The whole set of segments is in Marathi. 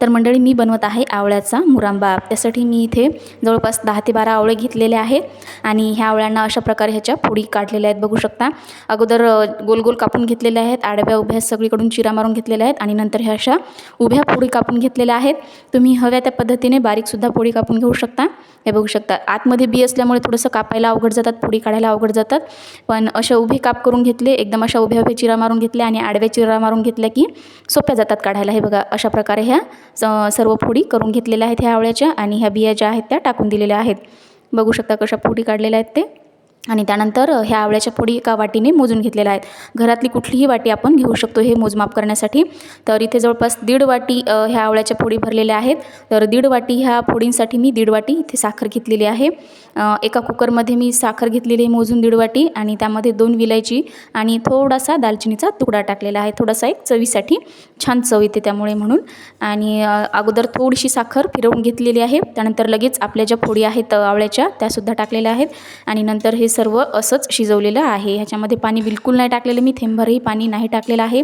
तर मंडळी मी बनवत आहे आवळ्याचा मुरांबा. त्यासाठी मी इथे जवळपास दहा ते बारा आवळे घेतलेले आहेत आणि ह्या आवळ्यांना अशा प्रकारे ह्याच्या फोडी काढलेल्या आहेत. बघू शकता अगोदर गोल गोल कापून घेतलेल्या आहेत आडव्या उभ्या सगळीकडून चिरा मारून घेतलेल्या आहेत आणि नंतर ह्या अशा उभ्या फोडी कापून घेतलेल्या आहेत. तुम्ही हव्या त्या पद्धतीने बारीकसुद्धा फोडी कापून घेऊ शकता. हे बघू शकता आतमध्ये बी असल्यामुळे थोडंसं कापायला अवघड जातात फोडी काढायला अवघड जातात. पण अशा उभे काप करून घेतले एकदम अशा उभ्या उभ्या चिरा मारून घेतल्या आणि आडव्या चिरा मारून घेतल्या की सोप्या जातात काढायला. हे बघा अशा प्रकारे ह्या स- सर्व फोडी करून घेतलेल्या आहेत ह्या आवळ्याच्या आणि ह्या बिया ज्या आहेत त्या टाकून दिलेल्या आहेत. बघू शकता कशा फोडी काढलेल्या आहेत ते. आणि त्यानंतर ह्या आवळ्याच्या फोडी एका वाटीने मोजून घेतलेल्या आहेत. घरातली कुठलीही वाटी आपण घेऊ शकतो हे मोजमाप करण्यासाठी. तर इथे जवळपास दीड वाटी ह्या आवळ्याच्या फोडी भरलेल्या आहेत. तर दीड वाटी ह्या फोडींसाठी मी दीड वाटी इथे साखर घेतलेली आहे. एका कुकरमध्ये मी साखर घेतलेली आहे मोजून दीड वाटी आणि त्यामध्ये दोन विलायची आणि थोडासा दालचिनीचा तुकडा टाकलेला आहे. थोडासा एक चवीसाठी छान चव येते त्यामुळे म्हणून. आणि अगोदर थोडीशी साखर फिरवून घेतलेली आहे. त्यानंतर लगेच आपल्या ज्या फोडी आहेत आवळ्याच्या त्यासुद्धा टाकलेल्या आहेत. आणि नंतर हे सर्व असंच शिजवलेलं आहे. ह्याच्यामध्ये पाणी बिलकुल नाही टाकलेलं. मी थेंबभरही पाणी नाही टाकलेलं आहे.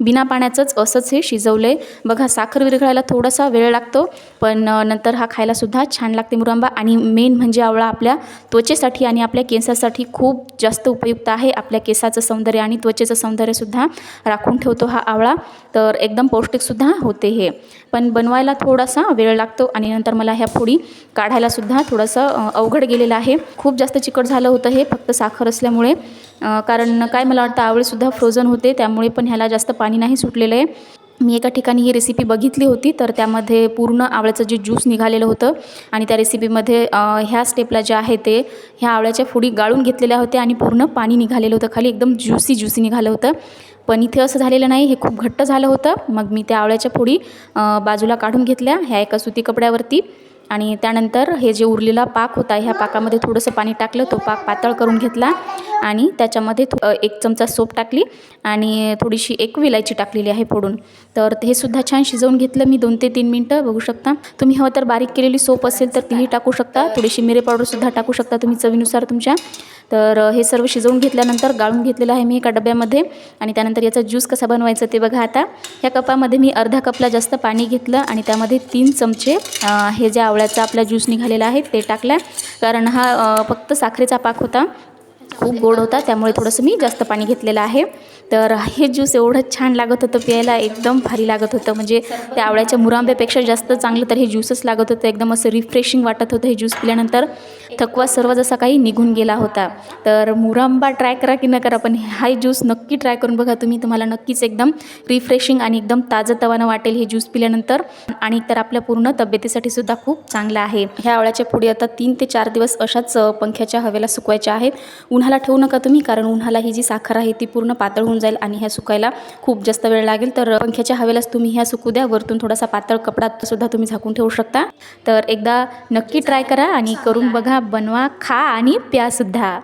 बिना पाण्याचंच असंच हे शिजवलं आहे बघा साखर विरघळायला थोडासा वेळ लागतो पण नंतर हा खायलासुद्धा छान लागते मुरंबा. आणि मेन म्हणजे आवळा आपल्या त्वचेसाठी आणि आपल्या केसासाठी खूप जास्त उपयुक्त आहे. आपल्या केसाचं सौंदर्य आणि त्वचेचं सौंदर्यसुद्धा राखून ठेवतो हा आवळा. तर एकदम पौष्टिकसुद्धा होते हे. पण बनवायला थोडासा वेळ लागतो आणि नंतर मला ह्या फोडी काढायलासुद्धा थोडंसं अवघड गेलेलं आहे. खूप जास्त चिकट झालं होतं हे फक्त साखर असल्यामुळे कारण काय मला वाटतं आवळेसुद्धा फ्रोझन होते त्यामुळे पण ह्याला जास्त पाणी नाही सुटलेलं आहे. मी एका ठिकाणी ही रेसिपी बघितली होती तर त्यामध्ये पूर्ण आवळ्याचं जे ज्यूस निघालेलं होतं आणि त्या रेसिपीमध्ये ह्या स्टेपला जे आहे ते ह्या आवळ्याच्या फुडी गाळून घेतलेल्या होत्या आणि पूर्ण पाणी निघालेलं होतं खाली एकदम ज्युसी ज्युसी निघालं होतं. पण इथे असं झालेलं नाही हे खूप घट्ट झालं होतं. मग मी त्या आवळ्याच्या फोडी बाजूला काढून घेतल्या ह्या एका सुती कपड्यावरती. आणि त्यानंतर हे जे उरलेला पाक होता ह्या पाकामध्ये थोडंसं पाणी टाकलं तो पाक पातळ करून घेतला आणि त्याच्यामध्ये एक चमचा सोप टाकली आणि थोडीशी एक विलायची टाकलेली आहे फोडून. तर हे सुद्धा छान शिजवून घेतलं मी दोन ते तीन मिनटं बघू शकता. तुम्ही हवं तर बारीक केलेली सोप असेल तर तीही टाकू शकता. थोडीशी मिरे पावडरसुद्धा टाकू शकता तुम्ही चवीनुसार तुमच्या. तर हे सर्व शिजवून घेतल्यानंतर गाळून घेतलेलं आहे मी एका डब्यामध्ये आणि त्यानंतर याचा ज्यूस कसा बनवायचा ते बघा आता. ह्या कपामध्ये मी अर्धा कपला जास्त पाणी घेतलं आणि त्यामध्ये तीन चमचे हे जे आवळ्याचा आपला ज्यूस निघालेला आहे ते टाकला कारण हा फक्त साखरेचा पाक होता. खूप गोड होता त्यामुळे थोडंसं मी जास्त पाणी घेतलेलं आहे. तर हे ज्यूस एवढं छान लागत होतं प्यायला एकदम भारी लागत होतं. म्हणजे त्या आवळ्याच्या मुरांब्यापेक्षा जास्त चांगलं तर हे ज्यूसच लागत होतं. एकदम असं रिफ्रेशिंग वाटत होतं हे ज्यूस पिल्यानंतर. थकवा सर्व जसा काही निघून गेला होता. तर मुरांबा ट्राय करा की न करा पण हा ज्यूस नक्की ट्राय करून बघा तुम्ही. तुम्हाला नक्कीच एकदम रिफ्रेशिंग आणि एकदम ताजं तवानं वाटेल हे ज्यूस पिल्यानंतर. आणि तर आपल्या पूर्ण तब्येतीसाठी सुद्धा खूप चांगलं आहे. ह्या आवळ्याच्या पुढे आता तीन ते चार दिवस अशाच पंख्याच्या हवेला सुकवायच्या आहेत. उन्हाला ठेवू नका तुम्ही कारण उन्हाला ही जी साखर आहे ती पूर्ण पातळ होऊन जाईल आणि ह्या सुकायला खूप जास्त वेळ लागेल. तर पंख्याच्या हवेलाच तुम्ही ह्या सुकू द्या. वरतून थोडासा पातळ कपडा सुद्धा तुम्ही झाकून ठेवू शकता. तर एकदा नक्की ट्राय करा आणि करून बघा बनवा खा आणि प्या सुद्धा.